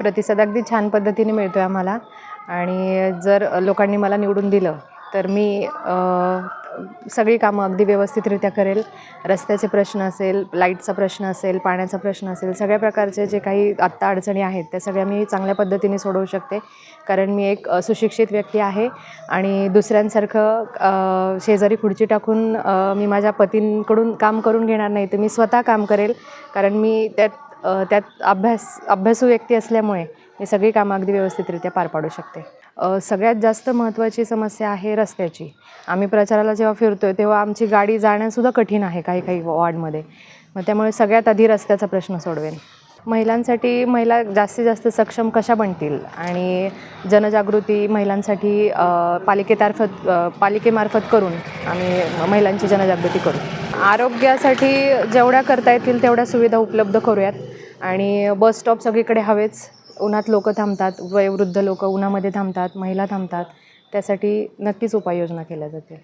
प्रतिसाद अगदी छान पद्धतीने मिळतो आहे आम्हाला. आणि जर लोकांनी मला निवडून दिलं तर मी सगळी कामं अगदी व्यवस्थितरित्या करेल. रस्त्याचे प्रश्न असेल लाईटचा प्रश्न असेल पाण्याचा प्रश्न असेल सगळ्या प्रकारचे जे काही आत्ता अडचणी आहेत त्या सगळ्या मी चांगल्या पद्धतीने सोडवू शकते. कारण मी एक सुशिक्षित व्यक्ती आहे आणि दुसऱ्यांसारखं शेजारी खुर्ची टाकून मी माझ्या पतींकडून काम करून घेणार नाही तर मी स्वतः काम करेल. कारण मी त्यात त्यात अभ्यास अभ्यासू व्यक्ती असल्यामुळे मी सगळी कामं अगदी व्यवस्थितरित्या पार पाडू शकते. सगळ्यात जास्त महत्त्वाची समस्या आहे रस्त्याची. आम्ही प्रचाराला जेव्हा फिरतो आहे तेव्हा आमची गाडी जाण्यासुद्धा कठीण आहे काही काही वॉर्डमध्ये. मग त्यामुळे सगळ्यात आधी रस्त्याचा प्रश्न सोडवेन. महिलांसाठी महिला जास्तीत जास्त सक्षम कशा बनतील? आणि जनजागृती महिलांसाठी पालिकेतार्फत पालिकेमार्फत करून आम्ही महिलांची जनजागृती करू आरोग्यासाठी जेवढ्या करता येतील तेवढ्या सुविधा उपलब्ध करूयात. आणि बस स्टॉप सगळीकडे हवेच. उन्हात लोक थांबतात वयोवृद्ध लोक उन्हामध्ये थांबतात महिला थांबतात. त्यासाठी नक्कीच उपाययोजना केल्या जातील.